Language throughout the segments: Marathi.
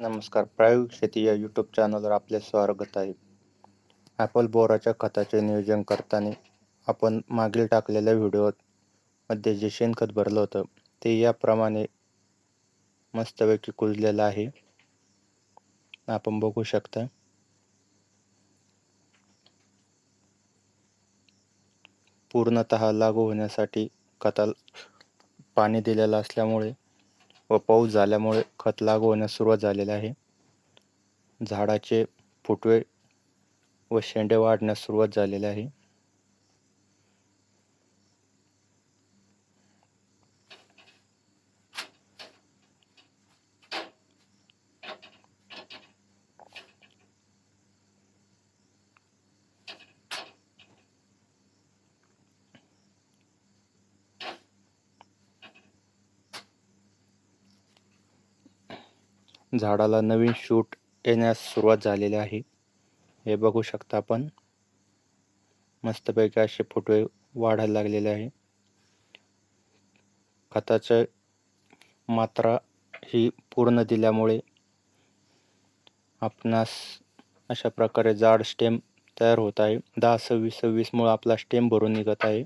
नमस्कार प्रायोगिक शेती या यूट्यूब चॅनलवर आपले स्वागत आहे. ॲपल बोराच्या खताचे नियोजन करताना आपण मागील टाकलेल्या व्हिडिओमध्ये जे शेणखत भरलं होतं ते याप्रमाणे मस्तपैकी कुजलेलं आहे. आपण बघू शकता. पूर्णतः लागू होण्यासाठी खताला पाणी दिलेलं असल्यामुळे व पाऊस झाल्यामुळे खत लागू होण्यास सुरुवात झालेली आहे. झाडाचे फुटवे व शेंडे वाढण्यास सुरुवात झालेली आहे. झाडाला नवीन शूट येण्यास सुरुवात झालेली आहे. हे बघू शकता आपण. मस्तपैकी असे फुटवे वाढायला लागलेले आहे. खताचं मात्रा ही पूर्ण दिल्यामुळे आपणास अशा प्रकारे जाड स्टेम तयार होत आहे. दहा सव्वीस सव्वीसमुळे आपला स्टेम भरून निघत आहे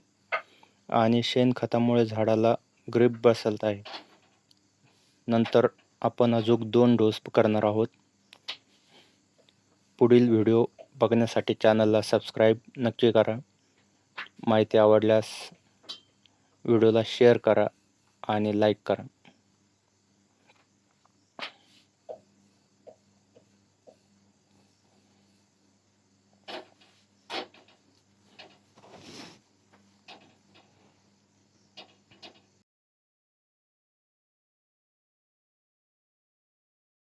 आणि शेणखतामुळे झाडाला ग्रीप बसत आहे. नंतर आपण अजून दोन डोस करणार आहोत. पुढील व्हिडिओ बघण्यासाठी चॅनलला सबस्क्राईब नक्की करा. माहिती आवडल्यास व्हिडिओला शेअर करा आणि लाईक करा.